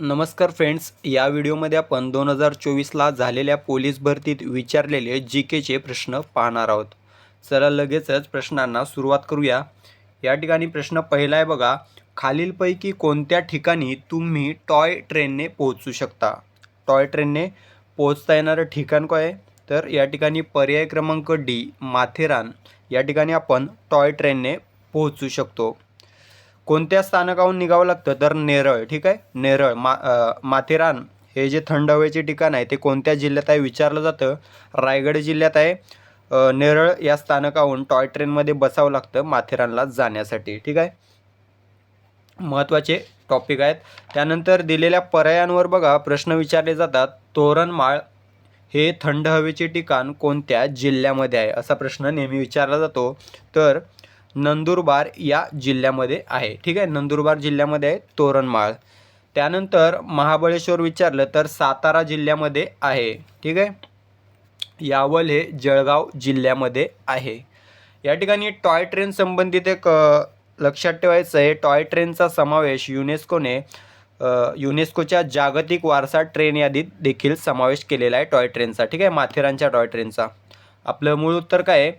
नमस्कार फ्रेंड्स या व्हिडिओमध्ये आपण दोन हजार चोवीसला झालेल्या पोलीस भरतीत विचारलेले जी केचे प्रश्न पाहणार आहोत. चला लगेचच प्रश्नांना सुरुवात करूया. या ठिकाणी प्रश्न पहिला आहे बघा खालीलपैकी कोणत्या ठिकाणी तुम्ही टॉय ट्रेनने पोहोचू शकता? टॉय ट्रेनने पोहोचता येणारं ठिकाण काय आहे? तर या ठिकाणी पर्याय क्रमांक डी माथेरान. या ठिकाणी आपण टॉय ट्रेनने पोहोचू शकतो. कोणत्या स्थानकाहून निघावं लागतं? तर नेरळ ठीक आहे? नेरळ मा माथेरान हे जे थंड हवेचे ठिकाण आहे ते कोणत्या जिल्ह्यात आहे विचारलं जातं? रायगड जिल्ह्यात आहे. नेरळ या स्थानकाहून टॉय ट्रेनमध्ये बसावं लागतं माथेरानला जाण्यासाठी ठीक आहे? महत्त्वाचे टॉपिक आहेत. त्यानंतर दिलेल्या पर्यायांवर बघा प्रश्न विचारले जातात. तोरणमाळ हे थंड हवेचे ठिकाण कोणत्या जिल्ह्यामध्ये आहे? असा प्रश्न नेहमी विचारला जातो. तर नंदुरबार या जिल्ह्यामध्ये आहे. ठीक आहे? नंदुरबार जिल्ह्यामध्ये आहे तोरणमाळ. त्यानंतर महाबळेश्वर विचारलं तर सातारा जिल्ह्यामध्ये आहे. ठीक आहे? यावल हे जळगाव जिल्ह्यामध्ये आहे. या ठिकाणी टॉय ट्रेन संबंधित एक लक्षात ठेवायचं आहे. टॉय ट्रेनचा समावेश युनेस्कोने युनेस्कोच्या जागतिक वारसा ट्रेन यादीत देखील समावेश केलेला आहे टॉय ट्रेनचा. ठीक आहे? माथेरानच्या टॉय ट्रेनचा. आपलं मूळ उत्तर काय आहे?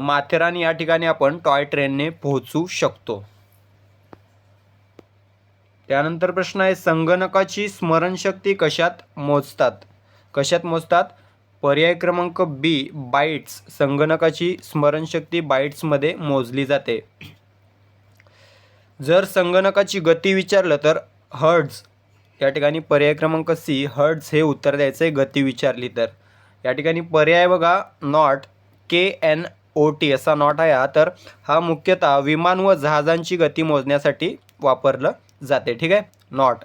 माथेरान या ठिकाणी आपण टॉय ट्रेनने पोहोचू शकतो. त्यानंतर प्रश्न आहे संगणकाची स्मरणशक्ती कशात मोजतात? कशात मोजतात? पर्याय क्रमांक बी बाईट्स संगणकाची स्मरणशक्ती बाईट्समध्ये मोजली जाते. जर संगणकाची गती विचारलं तर हर्ड्स या ठिकाणी पर्याय क्रमांक सी हर्ड्स हे उत्तर द्यायचं आहे गती विचारली तर. या ठिकाणी पर्याय बघा knot K N O T असा नॉट आहे हा. तर हा मुख्यतः विमान व जहाजांची गती मोजण्यासाठी वापरलं जाते. ठीक आहे? नॉट.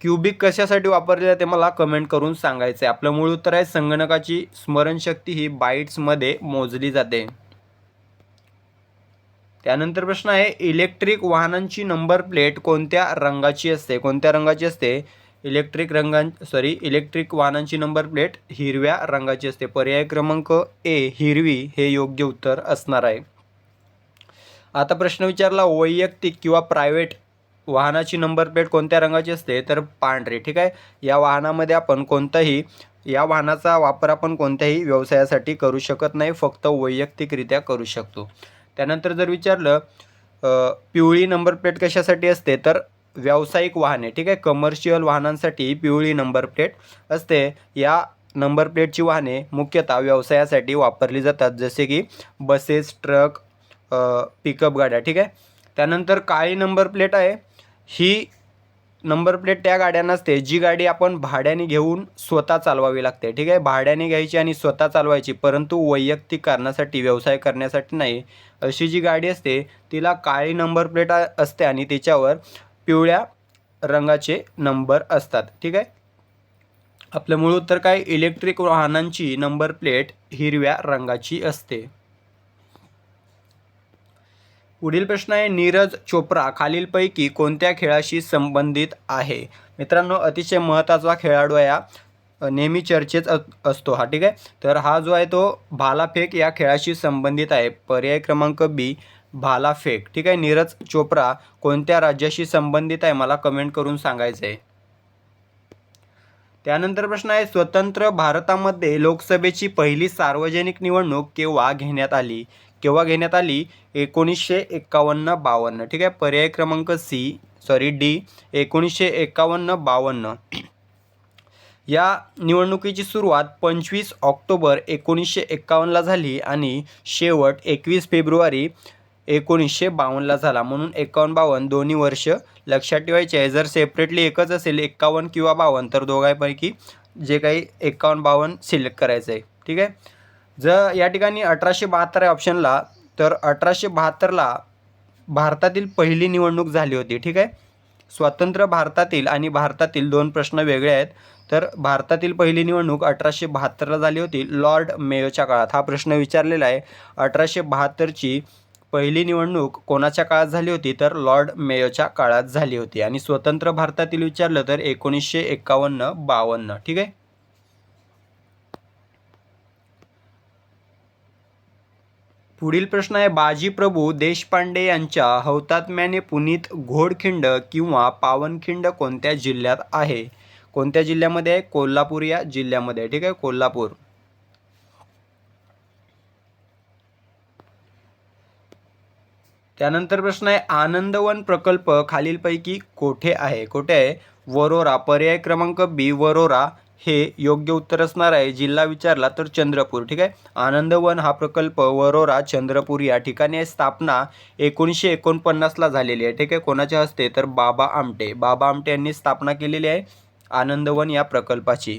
क्युबिक कशासाठी वापरले जाते मला कमेंट करून सांगायचं आहे. आपलं मूळ उत्तर आहे संगणकाची स्मरणशक्ती ही बाईट्समध्ये मोजली जाते. त्यानंतर प्रश्न आहे इलेक्ट्रिक वाहनांची नंबर प्लेट कोणत्या रंगाची असते? कोणत्या रंगाची असते? इलेक्ट्रिक रंगां सॉरी इलेक्ट्रिक वाहनांची नंबर प्लेट हिरव्या रंगाची असते. पर्याय क्रमांक ए हिरवी हे योग्य उत्तर असणार आहे. आता प्रश्न विचारला वैयक्तिक किंवा प्रायव्हेट वाहनाची नंबर प्लेट कोणत्या रंगाची असते? तर पांढरी ठीक आहे? या वाहनामध्ये आपण कोणताही या वाहनाचा वापर आपण कोणत्याही व्यवसायासाठी करू शकत नाही फक्त वैयक्तिकरित्या करू शकतो. त्यानंतर जर विचारलं पिवळी नंबर प्लेट कशासाठी असते? तर व्यावसायिक वाहने ठीक आहे? कमर्शियल वाहनांसाठी पिवळी नंबर प्लेट असते. या नंबर प्लेटची वाहने मुख्यतः व्यवसायासाठी वापरली जातात. जसे की बसेस ट्रक पिकअप गाड्या ठीक आहे? त्यानंतर काळी नंबर प्लेट आहे. ही नंबर प्लेट त्या गाड्यांना असते जी गाडी आपण भाड्याने घेऊन स्वतः चालवावी लागते ठीक आहे? भाड्याने घ्यायची आणि स्वतः चालवायची परंतु वैयक्तिक कारणासाठी व्यवसाय करण्यासाठी नाही. अशी जी गाडी असते तिला काळी नंबर प्लेट असते आणि तिच्यावर पिवळ्या रंगाचे नंबर असतात. ठीक आहे? आपलं मूळ उत्तर काय? इलेक्ट्रिक वाहनांची नंबर प्लेट हिरव्या रंगाची असते. पुढील प्रश्न आहे नीरज चोप्रा खालीलपैकी कोणत्या खेळाशी संबंधित आहे? मित्रांनो अतिशय महत्त्वाचा खेळाडू आहे हा. नेहमी चर्चेत असतो हा. ठीक आहे? तर हा जो आहे तो भालाफेक या खेळाशी संबंधित आहे. पर्याय क्रमांक बी भालाफेक ठीक आहे नीरज चोप्रा कोणत्या राज्याशी संबंधित आहे? मला कमेंट करून सांगायचं आहे त्यानंतर प्रश्न आहे स्वतंत्र भारतामध्ये लोकसभेची पहिली सार्वजनिक निवडणूक केव्हा घेण्यात आली? केव्हा घेण्यात आली? एकोणीसशे एक्कावन्न बावन्न. ठीक आहे पर्याय क्रमांक सी सॉरी डी एकोणीसशे एक्कावन्न बावन्न. या निवडणुकीची सुरुवात पंचवीस ऑक्टोबर एकोणीसशे एक्कावन्नला झाली आणि शेवट एकवीस फेब्रुवारी एकोणीसशे बावन्नला झाला. म्हणून एकावन्न बावन्न दोन्ही वर्ष लक्षात ठेवायचे आहे. जर सेपरेटली एकच असेल एक्कावन्न किंवा बावन्न तर दोघांपैकी जे काही एक्कावन्न बावन्न सिलेक्ट करायचं आहे. ठीक आहे? जर या ठिकाणी अठराशे बहात्तर आहे ऑप्शनला तर अठराशे बहात्तरला भारतातील पहिली निवडणूक झाली होती. ठीक आहे? स्वतंत्र भारतातील आणि भारतातील दोन प्रश्न वेगळे आहेत. तर भारतातील पहिली निवडणूक अठराशे बहात्तरला झाली होती लॉर्ड मेयोच्या काळात. हा प्रश्न विचारलेला आहे. अठराशे बहात्तरची पहिली निवडणूक कोणाच्या काळात झाली होती तर लॉर्ड मेयोच्या काळात झाली होती. आणि स्वतंत्र भारतातील विचारलं तर एकोणीसशे एक्कावन्न बावन्न. ठीक आहे? पुढील प्रश्न आहे बाजी प्रभू देशपांडे यांच्या हौतात्म्याने पुनीत घोडखिंड किंवा पावनखिंड कोणत्या जिल्ह्यात आहे? कोणत्या जिल्ह्यामध्ये आहे? कोल्हापूर या जिल्ह्यामध्ये ठीक आहे? कोल्हापूर. त्यानंतर प्रश्न आहे आनंदवन प्रकल्प खालीलपैकी कोठे आहे? कोठे आहे? वरोरा. पर्याय क्रमांक बी वरोरा. हे योग्य उत्तर असणार आहे. जिल्हा विचारला तर चंद्रपूर. ठीक आहे? आनंदवन हा प्रकल्प वरोरा चंद्रपूर या ठिकाणी आहे. स्थापना एकोणीसशे एकोणपन्नासला झालेली आहे. ठीक आहे? कोणाच्या हस्ते? तर बाबा आमटे. बाबा आमटे यांनी स्थापना केलेली आहे आनंदवन या प्रकल्पाची.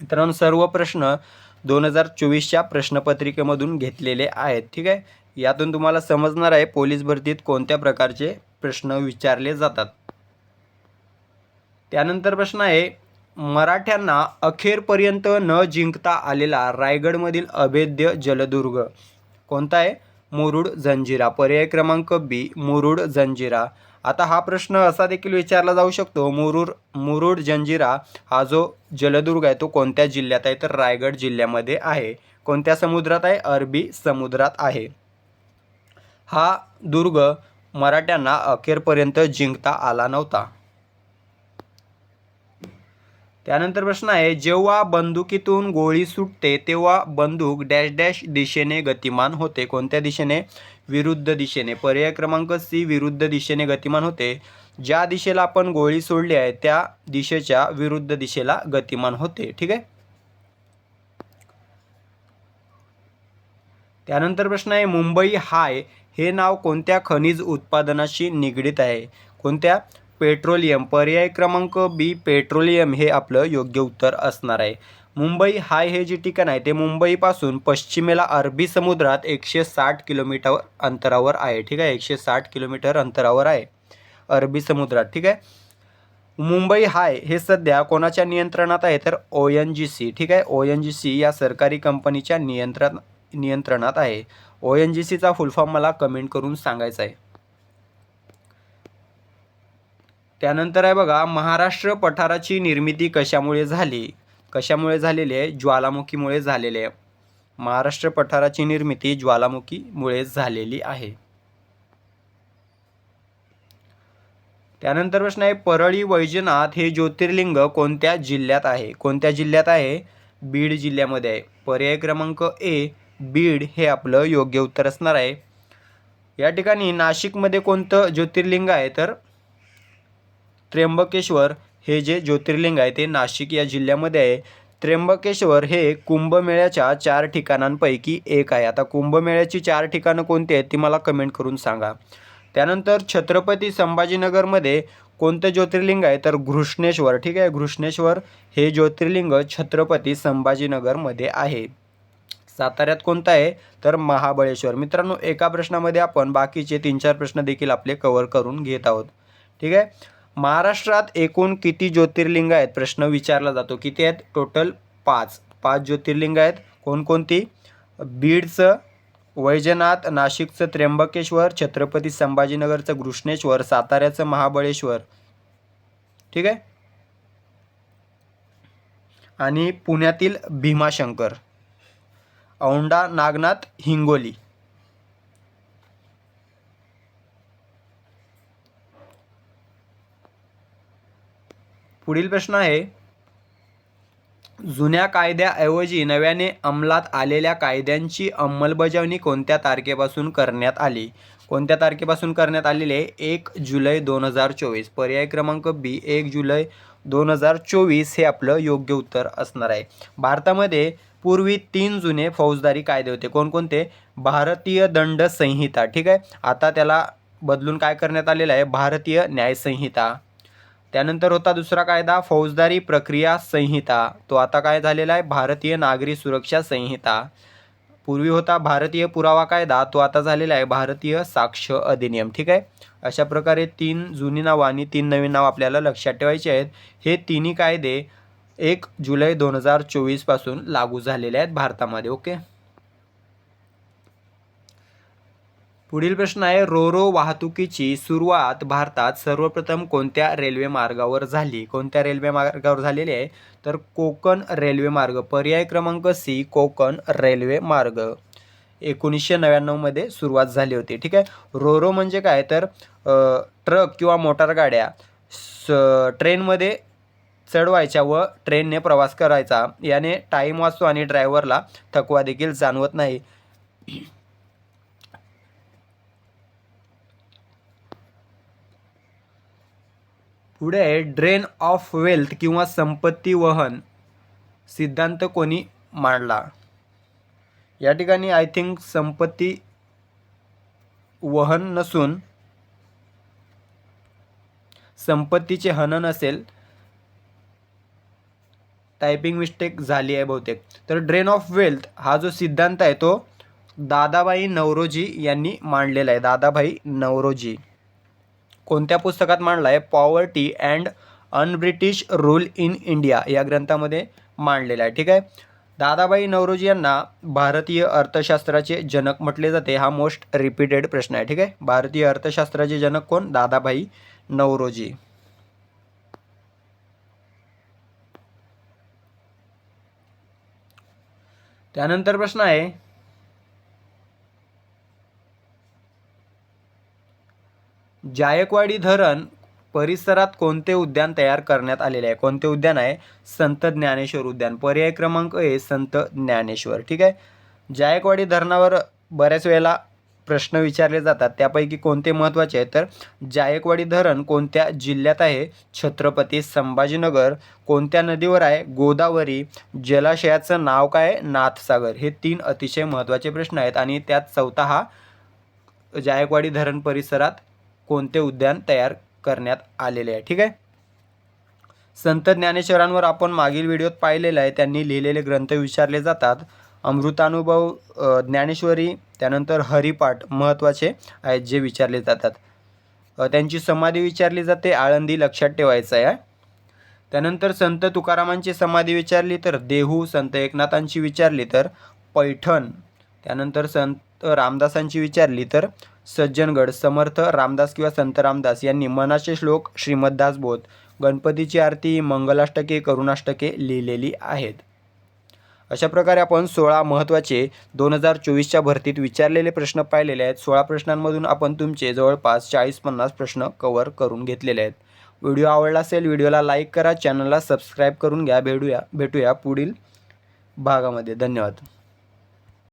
मित्रांनो सर्व प्रश्न दोन हजार चोवीसच्या प्रश्नपत्रिकेमधून घेतलेले आहेत. ठीक आहे? यातून तुम्हाला समजणार आहे पोलीस भरतीत कोणत्या प्रकारचे प्रश्न विचारले जातात. त्यानंतर प्रश्न आहे मराठ्यांना अखेरपर्यंत न जिंकता आलेला रायगडमधील अभेद्य जलदुर्ग कोणता आहे? मुरुड जंजिरा. पर्याय क्रमांक बी मुरुड जंजिरा. आता हा प्रश्न असा देखील विचारला जाऊ शकतो मुरुड मुरुड जंजिरा हा जो जलदुर्ग आहे तो कोणत्या जिल्ह्यात आहे? तर रायगड जिल्ह्यामध्ये आहे. कोणत्या समुद्रात आहे? अरबी समुद्रात आहे. हा दुर्ग मराठ्यांना अखेरपर्यंत जिंकता आला नव्हता. त्यानंतर प्रश्न आहे जेव्हा बंदुकीतून गोळी सुटते तेव्हा बंदूक डॅश डॅश दिशेने गतिमान होते. कोणत्या दिशेने? विरुद्ध दिशेने. पर्याय क्रमांक सी विरुद्ध दिशेने गतिमान होते. ज्या दिशेला आपण गोळी सोडली आहे त्या दिशेच्या विरुद्ध दिशेला गतिमान होते. ठीक आहे? त्यानंतर प्रश्न आहे मुंबई हाय हे नाव कोणत्या खनिज उत्पादनाशी निगडीत आहे? कोणत्या पेट्रोलियम? पर्याय क्रमांक बी पेट्रोलियम हे आपलं योग्य उत्तर असणार आहे. मुंबई हाय हे जे ठिकाण आहे ते मुंबईपासून पश्चिमेला अरबी समुद्रात एकशे साठ किलोमीटर अंतरावर आहे ठीक आहे? एकशे साठ किलोमीटर अंतरावर आहे. अरबी समुद्रात ठीक आहे? मुंबई हाय हे सध्या कोणाच्या नियंत्रणात आहे? तर ओ एन जी सी ठीक आहे? ओ एन जी सी या सरकारी कंपनीच्या नियंत्रण नियंत्रणात आहे. ओ एन जी सीचा फुल फॉर्म मला कमेंट करून सांगायचा आहे. त्यानंतर आहे बघा महाराष्ट्र पठाराची निर्मिती कशामुळे झाली? कशामुळे झालेली आहे? ज्वालामुखीमुळे झालेली आहे. महाराष्ट्र पठाराची निर्मिती ज्वालामुखीमुळे झालेली आहे. त्यानंतर प्रश्न आहे परळी वैजनाथ हे ज्योतिर्लिंग कोणत्या जिल्ह्यात आहे? कोणत्या जिल्ह्यात आहे? बीड जिल्ह्यामध्ये आहे. पर्याय क्रमांक ए बीड हे आपलं योग्य उत्तर असणार आहे. या ठिकाणी नाशिकमध्ये कोणतं ज्योतिर्लिंग आहे? तर त्र्यंबकेश्वर हे जे ज्योतिर्लिंग आहे ते नाशिक या जिल्ह्यामध्ये आहे. त्र्यंबकेश्वर हे कुंभमेळ्याच्या चार ठिकाणांपैकी एक आहे. आता कुंभमेळ्याची चार ठिकाणं कोणती आहेत ती मला कमेंट करून सांगा. त्यानंतर छत्रपती संभाजीनगरमध्ये कोणतं ज्योतिर्लिंग आहे? तर घृष्णेश्वर. ठीक आहे घृष्णेश्वर हे ज्योतिर्लिंग छत्रपती संभाजीनगरमध्ये आहे. साताऱ्यात कोणता आहे? तर महाबळेश्वर. मित्रांनो एका प्रश्नामध्ये आपण बाकीचे तीन चार प्रश्न देखील आपले कव्हर करून घेत आहोत. ठीक आहे? महाराष्ट्रात एकूण किती ज्योतिर्लिंग आहेत? प्रश्न विचारला जातो. किती आहेत? टोटल पाच. पाच ज्योतिर्लिंग आहेत. कोणकोणती? बीडचं वैजनाथ नाशिकचं त्र्यंबकेश्वर छत्रपती संभाजीनगरचं घृष्णेश्वर साताऱ्याचं महाबळेश्वर. ठीक आहे? आणि पुण्यातील भीमाशंकर. औंढा नागनाथ हिंगोली. पुढील प्रश्न आहे जुन्या कायद्याऐवजी नव्याने अंमलात आलेल्या कायद्यांची अंमलबजावणी कोणत्या तारखेपासून करण्यात आली? कोणत्या तारखेपासून करण्यात आलेले आहे? एक जुलै दोन हजार चोवीस. पर्याय क्रमांक बी एक जुलै दोन हजार चोवीस हे आपलं योग्य उत्तर असणार आहे. भारतामध्ये पूर्वी तीन जुने फौजदारी कायदे होते. कोणकोणते? भारतीय दंड संहिता. ठीक आहे? आता त्याला बदलून काय करण्यात आलेलं आहे? भारतीय न्यायसंहिता त्यानंतर होता दुसरा कायदा फौजदारी प्रक्रिया संहिता. तो आता काय झालेला आहे? भारतीय नागरी सुरक्षा संहिता. पूर्वी होता भारतीय पुरावा कायदा तो आता झालेला आहे भारतीय साक्ष अधिनियम ठीक आहे? अशा प्रकारे तीन जुनी नावं आणि तीन नवीन नावं आपल्याला लक्षात ठेवायचे आहेत. हे तिन्ही कायदे एक जुलै दोन हजार चोवीसपासून लागू झालेले आहेत भारतामध्ये ओके? पुढील प्रश्न आहे रोरो वाहतुकीची सुरुवात भारतात सर्वप्रथम कोणत्या रेल्वे मार्गावर झाली? कोणत्या रेल्वे मार्गावर झालेली आहे? तर कोकण रेल्वे मार्ग पर्याय क्रमांक सी कोकण रेल्वे मार्ग. एकोणीसशे नव्याण्णवमध्ये सुरुवात झाली होती ठीक आहे? रोरो म्हणजे काय? तर ट्रक किंवा मोटार गाड्या स ट्रेनमध्ये चढवायच्या व ट्रेनने प्रवास करायचा. याने टाईम वाचतो आणि ड्रायव्हरला थकवा देखील जाणवत नाही. पुढे आहे ड्रेन ऑफ वेल्थ किंवा संपत्ती वहन सिद्धांत कोणी मांडला? या ठिकाणी आय थिंक संपत्ती वहन नसून संपत्तीचे हनन असेल टायपिंग मिस्टेक झाली आहे बहुतेक. तर ड्रेन ऑफ वेल्थ हा जो सिद्धांत आहे तो दादाबाई नवरोजी यांनी मांडलेला आहे. दादाभाई नवरोजी. कोणत्या पुस्तकात मांडला आहे poverty and un-British rule in India या ग्रंथामध्ये मांडलेला आहे. ठीक आहे? दादाबाई नवरोजी यांना भारतीय अर्थशास्त्राचे जनक म्हटले जाते. हा मोस्ट रिपीटेड प्रश्न आहे. ठीक आहे? भारतीय अर्थशास्त्राचे जनक कोण? दादाभाई नवरोजी. त्यानंतर प्रश्न आहे जायकवाडी धरण परिसरात कोणते उद्यान तयार करण्यात आलेले आहे? कोणते उद्यान आहे? संत ज्ञानेश्वर उद्यान. पर्याय क्रमांक आहे संत ज्ञानेश्वर. ठीक आहे? जायकवाडी धरणावर बऱ्याच वेळेला प्रश्न विचारले जातात. त्यापैकी कोणते महत्त्वाचे आहे? तर जायकवाडी धरण कोणत्या जिल्ह्यात आहे? छत्रपती संभाजीनगर. कोणत्या नदीवर आहे? गोदावरी. जलाशयाचं नाव काय आहे? नाथसागर. हे तीन अतिशय महत्त्वाचे प्रश्न आहेत आणि त्यात चौथा हा जायकवाडी धरण परिसरात कोणते उद्यान तयार करण्यात आलेले आहे. ठीक आहे? संत ज्ञानेश्वरांवर आपण मागील व्हिडिओत पाहिलेलं आहे. त्यांनी लिहिलेले ग्रंथ विचारले जातात. अमृतानुभव ज्ञानेश्वरी त्यानंतर हरिपाठ महत्त्वाचे आहेत जे विचारले जातात. त्यांची समाधी विचारली जाते. आळंदी लक्षात ठेवायचं आहे त्यानंतर संत तुकारामांची समाधी विचारली तर देहू संत एकनाथांची विचारली तर पैठण. त्यानंतर संत रामदासांची विचारली तर सज्जनगड समर्थ रामदास किंवा संत रामदास यांनी मनाचे श्लोक श्रीमद्दास बोध गणपतीची आरती मंगलाष्टके करुणाष्टके लिहिलेली आहेत. अशा प्रकारे आपण सोळा महत्त्वाचे दोन हजार चोवीसच्या भरतीत विचारलेले प्रश्न पाहिलेले आहेत. सोळा प्रश्नांमधून आपण तुमचे जवळपास चाळीस पन्नास प्रश्न कवर करून घेतलेले आहेत. व्हिडिओ आवडला असेल व्हिडिओला लाईक करा चॅनलला सबस्क्राईब करून घ्या. भेटूया भेटूया पुढील भागामध्ये. धन्यवाद.